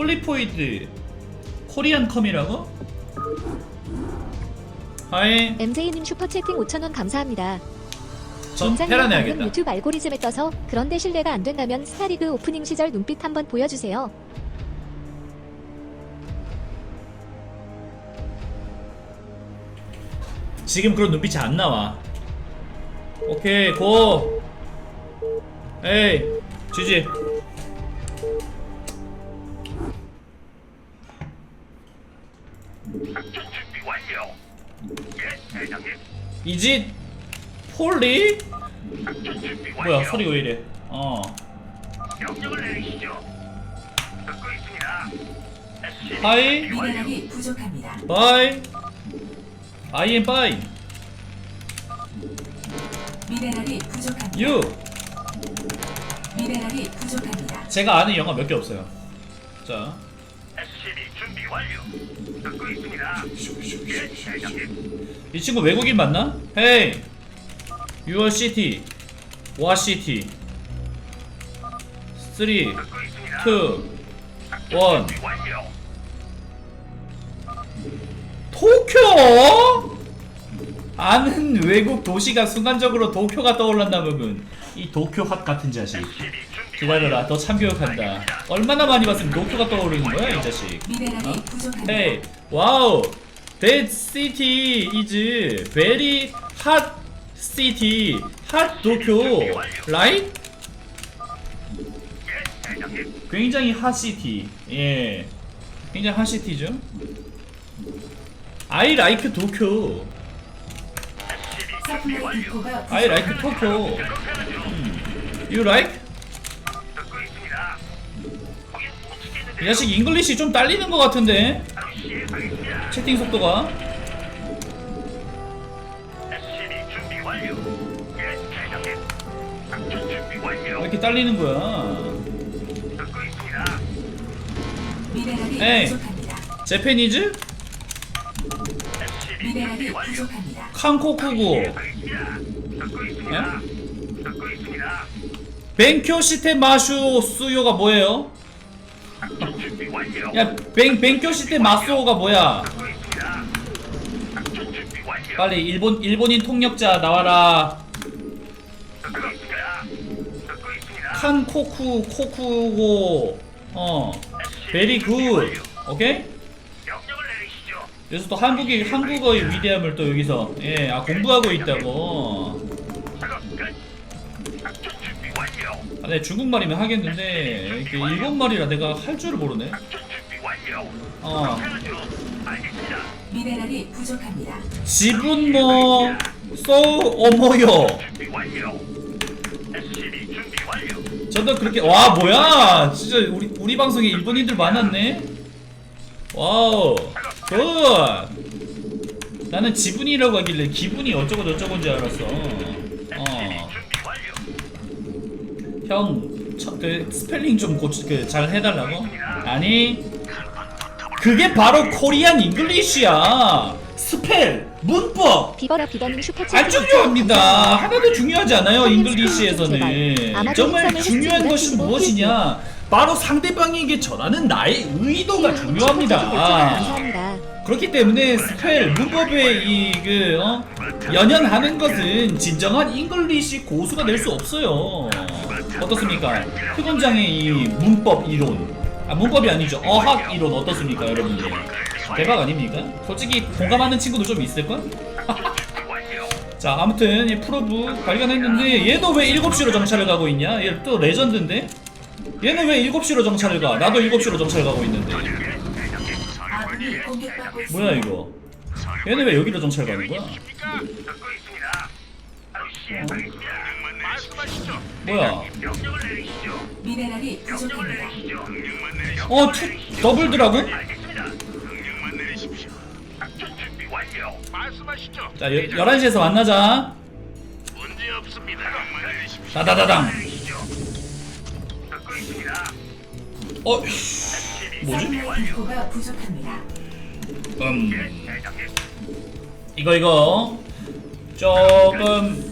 폴리포이드 코리안 컴이라고? 하이 MJ님 슈퍼채팅 5,000원 감사합니다. 방금 내야겠다 유튜브 알고리즘에 떠서 그런데 실례가 안 된다면 스타리그 오프닝 시절 눈빛 한번 보여주세요. 지금 그런 눈빛이 안 나와 오케이 고 에이 지지 이지 폴리? 뭐야 소리가 왜 이래 어 명령을 내리시죠. 듣고 있습니다. SCV 하이 완료. 미네랄이 부족합니다. 바이 I am fine 미네랄이 부족합니다. you 미네랄이 부족합니다. 제가 아는 영화 몇 개 없어요 자 SCV 준비 완료. 이 친구 외국인 맞나? Hey, your city, what city? 3, 2, 1 듣고. 도쿄? 아는 외국 도시가 순간적으로 도쿄가 떠올랐나보군 이 도쿄 핫 같은 자식 기다려라 더 참교육한다 얼마나 많이 봤으면 도쿄가 떠오르는 거야 이 자식 미네랄이 어? 부족합니다. Hey, wow, that city is very hot city, hot Tokyo, right? 굉장히 핫 시티, 예, 굉장히 핫 시티죠. I like 준비 서플라이. 디포가 I 부족. like Tokyo. You like? 이. 자식 잉글리시 좀 딸리는 것 같은데. 채팅 속도가. 왜. 이렇게 딸리는 거야? 미네랄이 에이. 부족합니다. 제페니즈? 미네랄이. 부족합니다. 있습니다. 벤쿄 시테 마슈 수요가 뭐예요? 야, 벤, 벤쿄 시테 마수오가 뭐야? 빨리 일본 일본인 통역자 나와라. 칸코쿠 코쿠고 어 베리 굿. 오케이? 그래서 또 한국이 한국어의 위대함을 또 여기서 예, 아 공부하고 있다고. 아, 네 중국말이면 하겠는데 이게 일본말이라 내가 할 줄을 모르네. 어. 미네랄이 부족합니다. 뭐소 어머요. 완료. SCV 준비 완료. 저도 그렇게 와 뭐야 진짜 우리 우리 방송에 일본인들 많았네 와우 굿 나는 지분이라고 하길래 기분이 어쩌고 저쩌고인 줄 알았어 준비 완료. 그 스펠링 좀 고치 그 잘 해달라고 아니 그게 바로 코리안 잉글리시야 스펠 문법 비버라 비버님 슈퍼채팅 안 중요합니다. 하나도 중요하지 않아요. 잉글리시에서는 정말 중요한 것이 무엇이냐? 바로 상대방에게 전하는 나의 의도가 중요합니다. 감사합니다. 그렇기 때문에 스펠 문법의 이그 어? 연연하는 것은 진정한 잉글리시 고수가 될 수 없어요. 어떻습니까? 표본장의 이 문법 이론, 아 문법이 아니죠. 어학 이론 어떻습니까, 여러분들? 대박 아닙니까? 솔직히 공감하는 친구도 좀 있을걸? 자 아무튼 이 프로브 발견했는데 얘도 왜 7시로 정찰을 가고 있냐? 얘 또 레전드인데? 얘는 왜 7시로 정찰을 가? 나도 7시로 정찰 가고 있는데 공격받고 있습니다. 뭐야 이거 얘는 왜 여기로 정찰 가는 거야? 듣고 있습니다. 바로 시행하겠습니다. 말씀하시죠. 뭐야 명령을 내리시죠. 미네랄이 명령을 부족합니다. 내리시죠. 명령만 내리시죠. 어 투, 더블 드라고? 알겠습니다. 명령만 내리십시오. 작전 준비 완료. 말씀하시죠. 자 여, 11시에서 만나자 문제 없습니다. 명령만 내리십시오. 다다다당 내리시죠. 듣고 있습니다. 어 뭐지? 서플라이 디포가 부족합니다. 음 대장님. 이거 이거 조금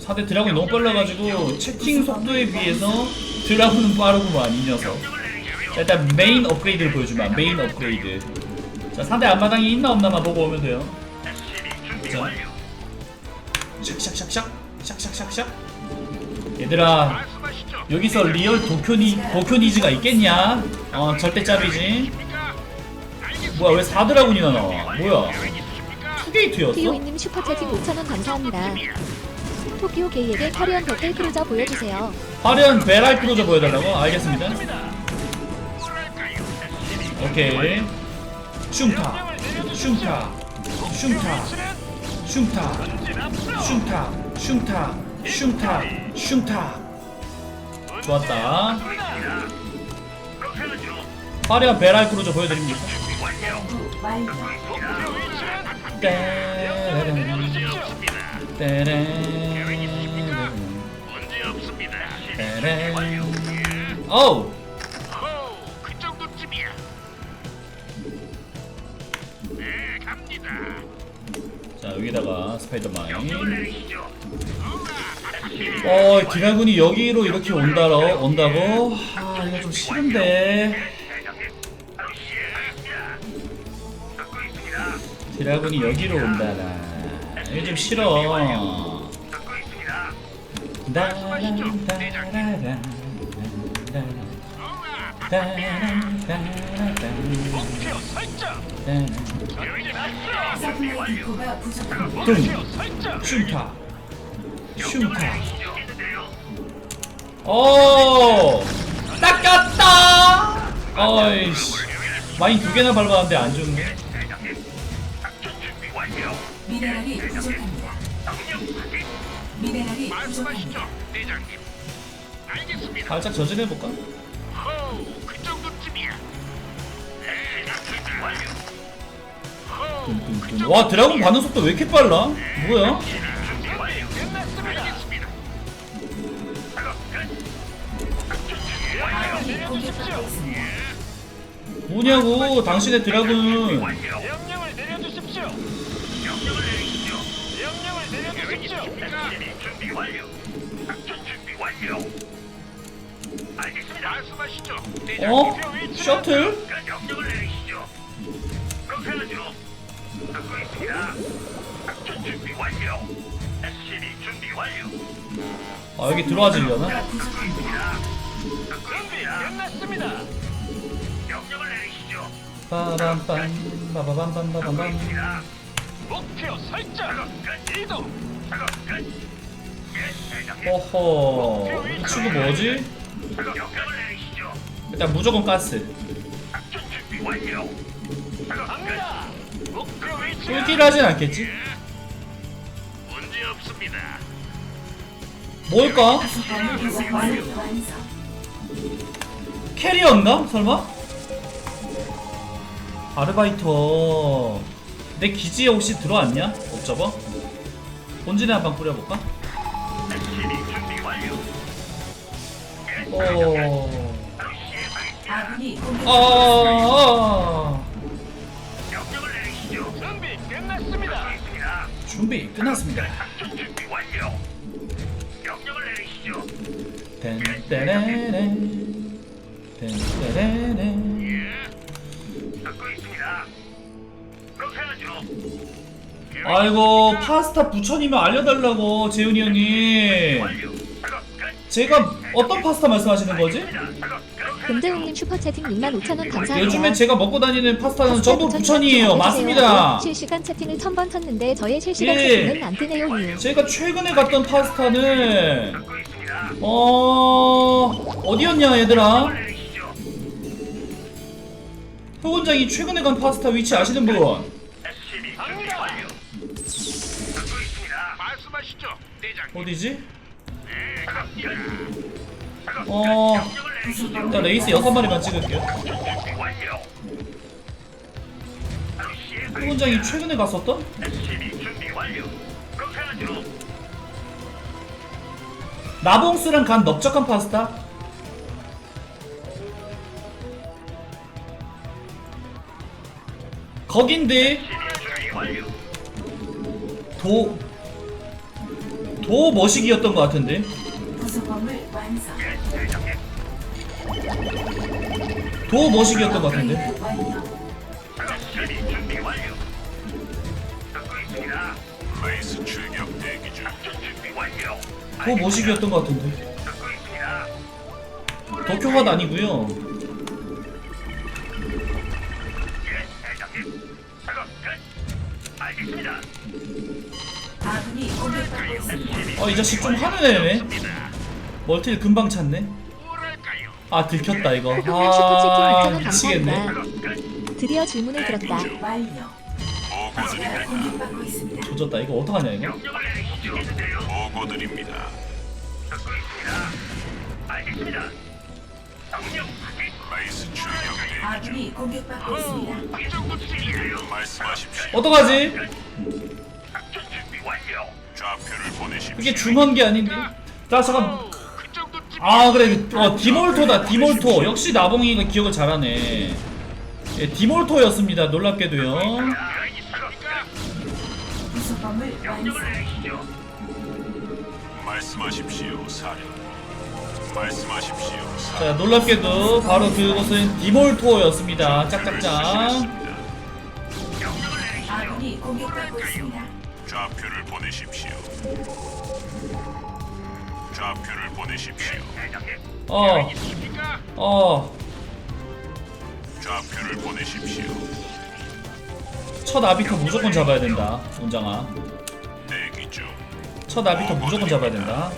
상대 드라군이 너무 빨라가지고 채팅 속도에 비해서 드라군은 빠르구만 이 녀석 명령을 내리십시오. 자, 일단 메인 업그레이드를 보여주마. 메인 업그레이드. 자, 상대 앞마당이 있나 없나만 보고 오면 돼요. 자. 샥샥샥샥. 샥샥샥샥. 얘들아. 여기서 리얼 도쿄니, 도쿄니즈가 있겠냐? 어, 절대 짭이지. 뭐야, 왜 4드라군이나 나와? 뭐야? 투게이트였어? 피오이님 슈퍼채팅 5,000원 감사합니다. 토끼오 게이에게 커리언 배틀 크루저 보여주세요. 화려한 베랄 크루저 보여달라고? 알겠습니다. 오케이. 슝타, 슝타, 슝타, 슝타, 슝타, 슝타, 슝타, 슝타. 좋았다. 화려한 베랄 크루저 보여드립니다. 갑니다. 자, 여기다가 내리시죠. 어, 디라군이 여기로 이렇게 온다로, 온다고? 아, 이거 좀 싫은데. 디라군이 여기로 온다라. 좀 싫어. 따란. 서플라이 디포가 부족합니다. 슝타. 시겠는데요. 오! 닦았다! 어이씨. 마인 두 개나 밟았는데 안 죽네. 미네랄이 부족합니다. 미네랄이 말씀하시죠, 부족합니다. 대장님. 알겠습니다. 살짝 저질해볼까? 호, 그 정도쯤이야. 네, 작전 완료. 호, 그 와, 드라군 반응 속도 왜 이렇게 빨라? 뭐야? 준비 완료. 끝났습니다. 알겠습니다. 작업 끝. 작전 준비 완료. 아군이 공격받고 있습니다. 뭐냐고, 당신의 드라군. 완료. 내려주십시오. SCB 준비 완료. 작전 준비 완료. 알겠습니다. 말씀하시죠. 대장 어? 목표 위치는? 셔틀? 그 명령을 내리시죠. 그렇게 하죠. 듣고 있습니다. 작전 준비 완료. SCB 준비 완료. 아, 여기 들어와지려나? 디포가 부족합니다. 듣고 있습니다. 끝났습니다. 명령을 내리시죠. 빠밤빰, 빠바밤빰, 있습니다. 목표 설정. 이동. 끝. 예. 어허. 이 친구 뭐지? 일단 무조건 가스. 꿀딜 하진 않겠지? 문제 없습니다. 뭘까? 완성. 캐리어인가? 설마? 아르바이터 내 기지에 혹시 들어왔냐? 옵저버? 본진에 뿌려볼까? 어... 바로 시행하겠습니다. 아군이 아... 준비 끝났습니다. 준비 끝났습니다 아이고 파스타 부천이면 알려달라고 재훈이 형님. 제가 어떤 파스타 말씀하시는 거지? 금대웅님 슈퍼채팅 65,000원 감사합니다. 요즘에 제가 먹고 다니는 파스타는 전부 부천이에요 맞습니다 실시간 채팅을 1000번 쳤는데 저의 실시간 예. 채팅은 안 뜨네요. 유. 제가 최근에 갔던 파스타는. 어 어디였냐 얘들아 흑원장이 최근에 간 파스타 위치 아시는 분. 어디지? 어. 일단 레이스 여섯 마리만 찍을게요. 흑원장이 최근에 갔었던? 나봉스랑 간 넓적한 파스타? 거긴데. 도... 도 머시기였던 것 같은데 완성. 더 머시기였던 것 같은데 업그레이드 완료. SCB 준비 완료. 듣고 있습니다. 레이스 출격 대기 중. 작전 준비 완료. 더 머시기였던 것 같은데 듣고 있습니다. 덕효가 아니고요 아군이 공격받고 있습니다. 어 이 자식 좀 하는 애네 멀티를 금방 찾네? 아 들켰다 이거 슈퍼채팅 아 입장은 미치겠네 감사합니다. 작업 끝. 드디어 질문을 들었다. 완료. 드립니다. 공격받고 있습니다. 조졌다 이거 어떡하냐 이거 명령을 내리시겠는데요? 보고 드립니다. 듣고 있습니다. 알겠습니다. 명령 확인. 중. 아군이 공격받고 있습니다. 이 정도 수준이에요. 말씀하십시오. 어떡하지 작전 준비 완료. 좌표를 보내십시오. 이게 중요한 게 아닌데 자 잠깐 그. 아 그래 어 디몰토다 디몰토 역시 나봉이가 기억을 잘하네 예, 디몰토였습니다 놀랍게도요 완성. 말씀하십시오, 사령. 말씀하십시오, 자. 놀랍게도 바로 그곳은 디몰토였습니다 짝짝짝. 아군이 공격받고 있습니다. 좌표를 보내십시오. 좌표를 보내십시오. 어? 어, 좌표를 보내십시오. 첫 아비터 무조건 잡아야 된다 운장아 대기 중. 첫 아비터 무조건 잡아야 된다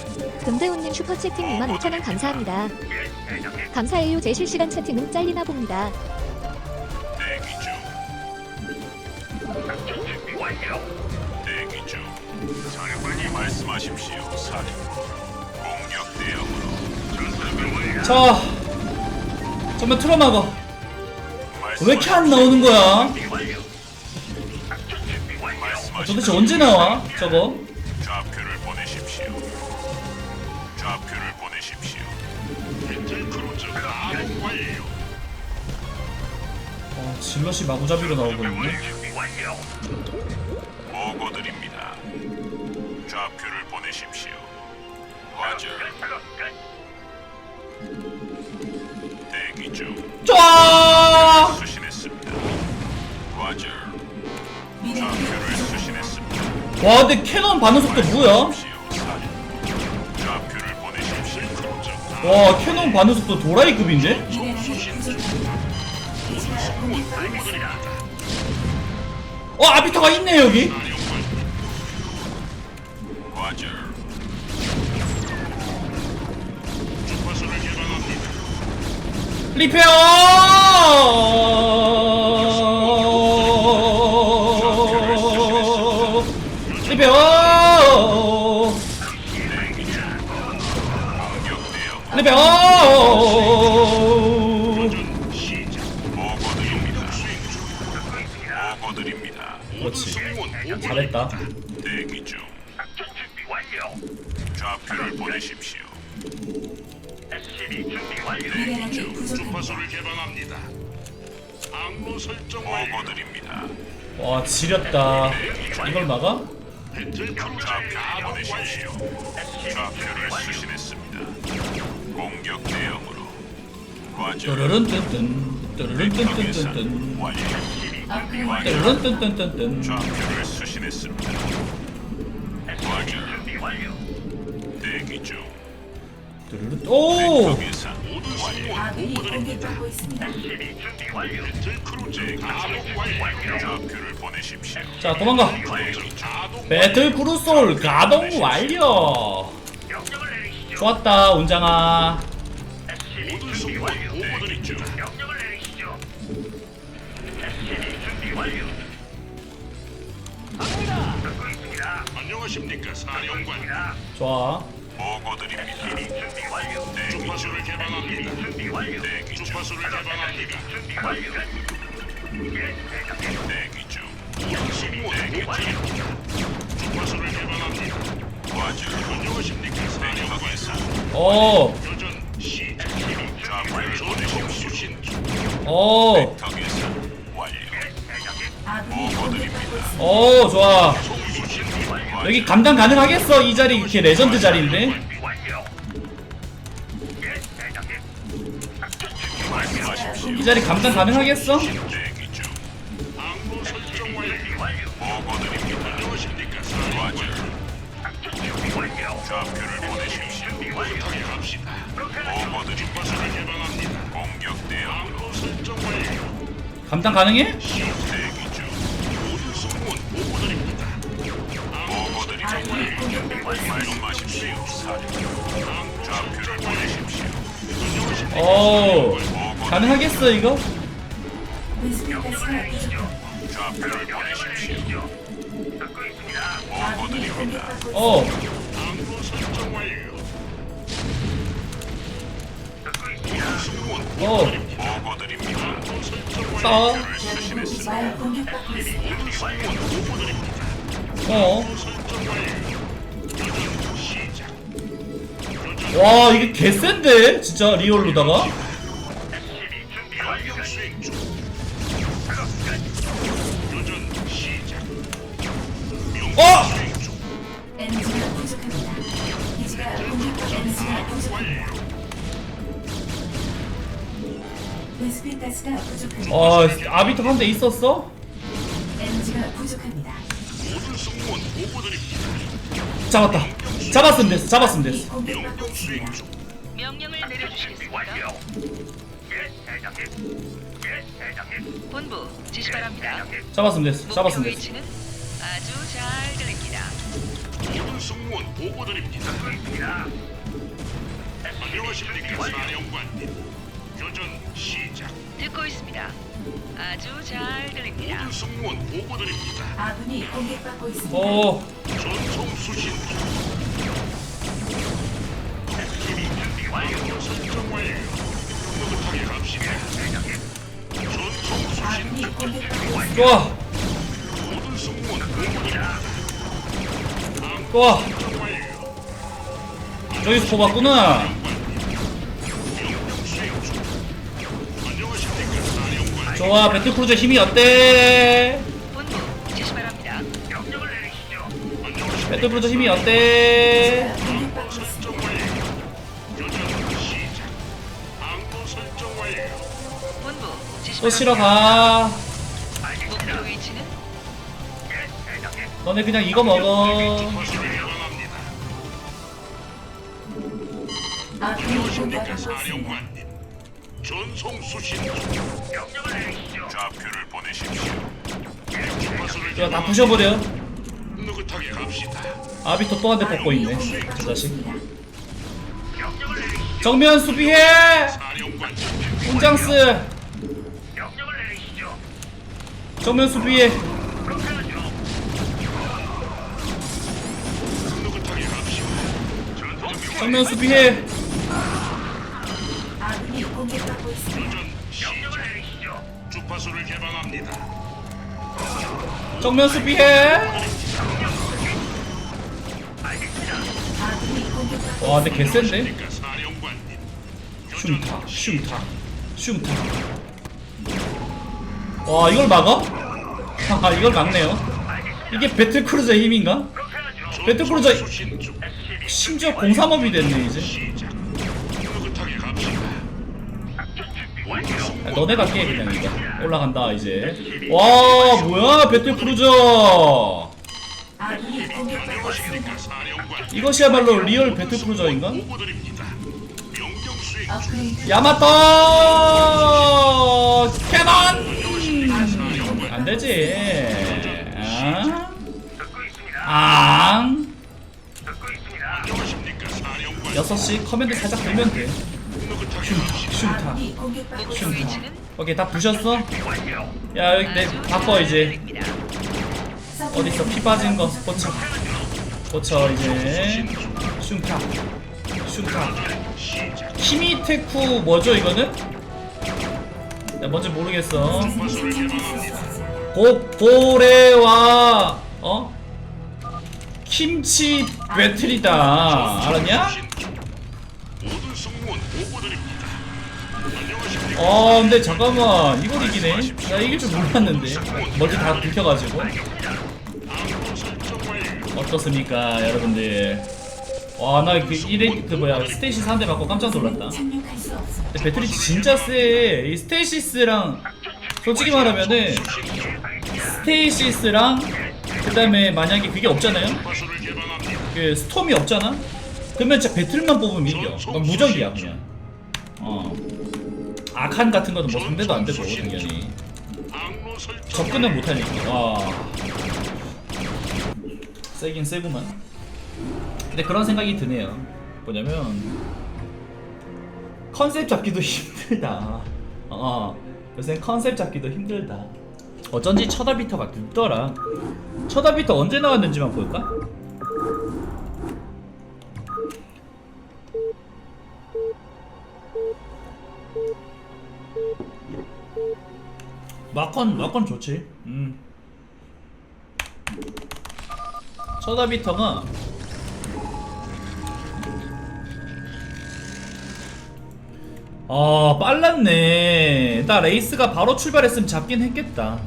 금대훈님 슈퍼채팅 25,000원 감사합니다. 감사해요. 제 실시간 채팅은 잘리나 봅니다. 대기 중. 작전 준비 완료. 대기 중. 사령관님 말씀하십시오, 사령. 공격 대응으로. 전투준비 완료. 자 정말 틀어막어 왜 이렇게 안. 나오는 거야. 말씀하십시오. 도대체 언제 나와 저거 질럿이 마구잡이로 나오거든요 준비 완료. 보고 드립니다. 좌표를 보내십시오. 끝. 대기 중. 쫙 수신했습니다. 미네랄이 좌표를 수신했습니다. 와 근데 캐논 반응 속도 뭐야? 좌표를 보내십시오. 와 캐논 반응 속도 도라이급인데? 어 아비터가 있네 여기. 리페어 리페어. 리페어 그렇지 잘했다 대기 중. 작전 준비 완료. 좌표를 보내십시오. SCB 준비 완료. 미네랄이 부족합니다. 개방합니다. 항로 설정 보고 드립니다. 와 지렸다 이걸 막아? 좌표를 보내십시오. 좌표를 수신했습니다. 공격 대응으로. 뚜르른 뜬뜬 뚜르른 뜬뜬뜬뜬 완료. 업그레이드 뚜르른 뜬뜬뜬뜬 좌표를 수신했습니다. 준비 완료. 대기 중. 뚜르른 오 벡터 계산 완료. 아군이 공격받고 있습니다. SCB 준비 완료. 배틀 크루즈 대기 가동 중. 완료. 좌표를 보내십시오. 자 도망가 대기 중. 배틀 크루솔 가동 완료 명령을 내리시죠. 좋았다 운장아 준비 완료. 내리시죠. 안녕하십니까 사령관. 좋아 보고 드립니다. 준비 완료. 대기 중. 주파수를 개방합니다. 준비 완료. 대기 중. 주파수를 개방합니다. 준비 완료. 예, 대장님. 대기 중. 준비 완료. 주파수를 개방합니다. 과저 안녕하십니까 벡터 사령관. 계산 오 교전 시. 좌표를 보내십시오. 수신 오, 벡터 계산 완료. 아군이 보고 공격받고 드립니다. 있습니다. 오, 좋아. 여기 감당 가능하겠어? 이 자리 이렇게 레전드 자리인데? 이 자리 감당 가능하겠어? 감당 가능해? 보내십시오. 어 가능하겠어 이거? 공격받고 있습니다. 어 어. 와, 이게 개센데? 진짜 리얼로다가? 어! 수행 중. 에너지가 부족합니다. 기지가 공격받고 에너지가 부족합니다. 베스핀 가스가 부족합니다. 어, 아비터 한 대 있었어? 에너지가 부족합니다. 보고드립니다. 잡았다. 잡았으면 됐어, 잡았으면 됐어. 공격받고 명령 수행 있습니다. 중. 명령을 내려주시겠습니까? 본부 지시 바랍니다. 잡았으면 됐어, 목표 잡았으면 됐어. 위치는 아주 잘 들립니다. 모든 승무원 보고드립니다. 안녕하십니까, 사령관님. 교전 시작. 듣고 있습니다. 아주 잘 들립니다. 모든 승무원 보고드립니다. 아군이 공격받고 있습니다. 어, 전송 수신 중. 항로 설정 완료. 느긋하게 갑시다. 전송 수신 아군이 중. 공격받고 있습니다. 좋아, 모든 승무원 보고드립니다. 좋아. 설정 완료. 저기서 뽑았구나. 좋아, 배틀크루저 힘이 어때? 배틀크루저 힘이 어때? 또 바랍니다. 가. 너네 그냥 이거 먹어. 있습니다. 전송 수신 중. 좌표를 보내십시오. 야, 다 부셔버려. 느긋하게 갑시다. 아비터 또 한 대 뽑고 있네. 저 자식. 정면 수비해! 훈장스! 정면 수비해! 느긋하게 갑시다. 정면 수비해! 주파수를 개방합니다. 정면 수비해! 와, 근데 개 센데? 안녕하십니까, 사령관님. 교전 슝타, 슝타, 슝타. 와, 이걸 막아? 하하, 이걸 막네요. 이게 배틀크루저의 힘인가? 배틀크루저. 심지어 공삼업이 됐네, 이제. 야, 너네 갈게, 그냥 이거. 올라간다, 이제. 와, 뭐야. 안녕하십니까, 사령관. 이것이야말로 리얼 중. 업그레이드 야마토! 캐논! 안 되지. 아? 앙? 안녕하십니까, 사령관. 6시 커맨드 살짝 들면 돼. 있습니다. 위치는 오케이, 다 부셨어? 야, 여기 내 바꿔, 잘 이제. 어딨어? 피 빠진 거 고쳐. 고쳐, 이제. 슝타. 시작. 키미테쿠 뭐죠, 이거는? 나 뭔지 모르겠어. 고, 고래와, 어? 김치 배틀이다. 알았냐? 어, 근데 잠깐만. 이걸 이기네? 나 이길 줄 몰랐는데. 멀티 다 완료. 어떻습니까, 여러분들? 와나그 이레 그 뭐야 스테이시스 한 대 맞고 깜짝 놀랐다. 근데 배터리 진짜 세이 스테이시스랑 솔직히 말하면은 스테이시스랑 그 다음에 만약에 그게 없잖아요. 그 스톰이 없잖아? 그러면 진짜 배틀만 뽑으면 이겨 넌 무적이야 그냥 어 아칸 같은 거는 뭐 상대도 안 되고 당연히. 접근은 못하니까. 와 세긴 세구만. 근데 그런 생각이 드네요. 뭐냐면 컨셉 잡기도 힘들다. 어 요새 컨셉 잡기도 힘들다. 어쩐지 쳐다비터가 늙더라. 쳐다비터 언제 나왔는지만 볼까? 마컨 마컨 좋지. 음. 쳐다비터가 아 빨랐네. 나 레이스가 바로 출발했으면 잡긴 했겠다.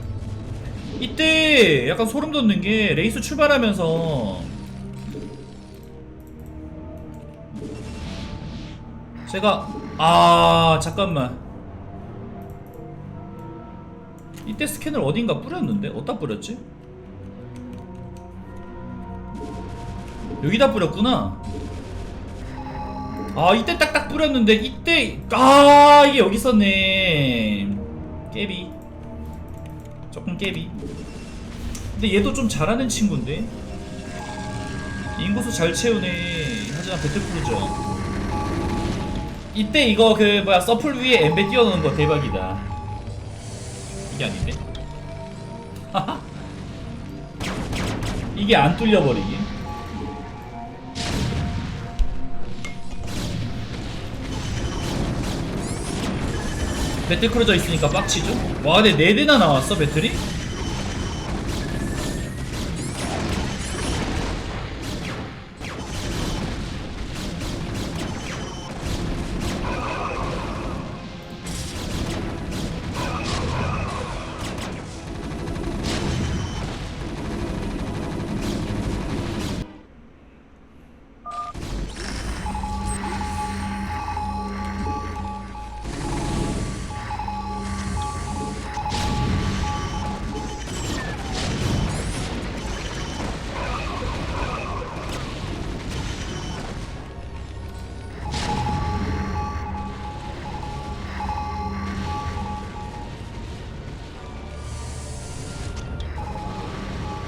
이때 약간 소름 돋는 게 레이스 출발하면서 제가 아 잠깐만 이때 스캔을 어딘가 뿌렸는데? 어디다 뿌렸지? 여기다 뿌렸구나. 아 이때 딱딱 뿌렸는데 이때 아 이게 여기 있었네. 깨비. 조금 깨비. 근데 얘도 좀 잘하는 친구인데? 인구수 잘 채우네. 하지만 배틀크루저 이때 이거 그 뭐야 서플 위에 엠베 띄워놓는 거 대박이다 이게 아닌데? 이게 안 뚫려버리기 배틀 크루저 있으니까 빡치죠? 와 근데 4대나 나왔어 배틀이?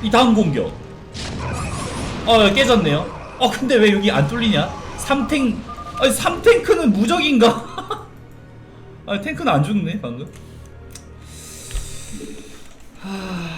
이 다음 공격. 어 깨졌네요. 어 근데 왜 여기 안 뚫리냐? 3탱 아니 3탱크는 무적인가? 아 탱크는 안 죽네 방금. 하...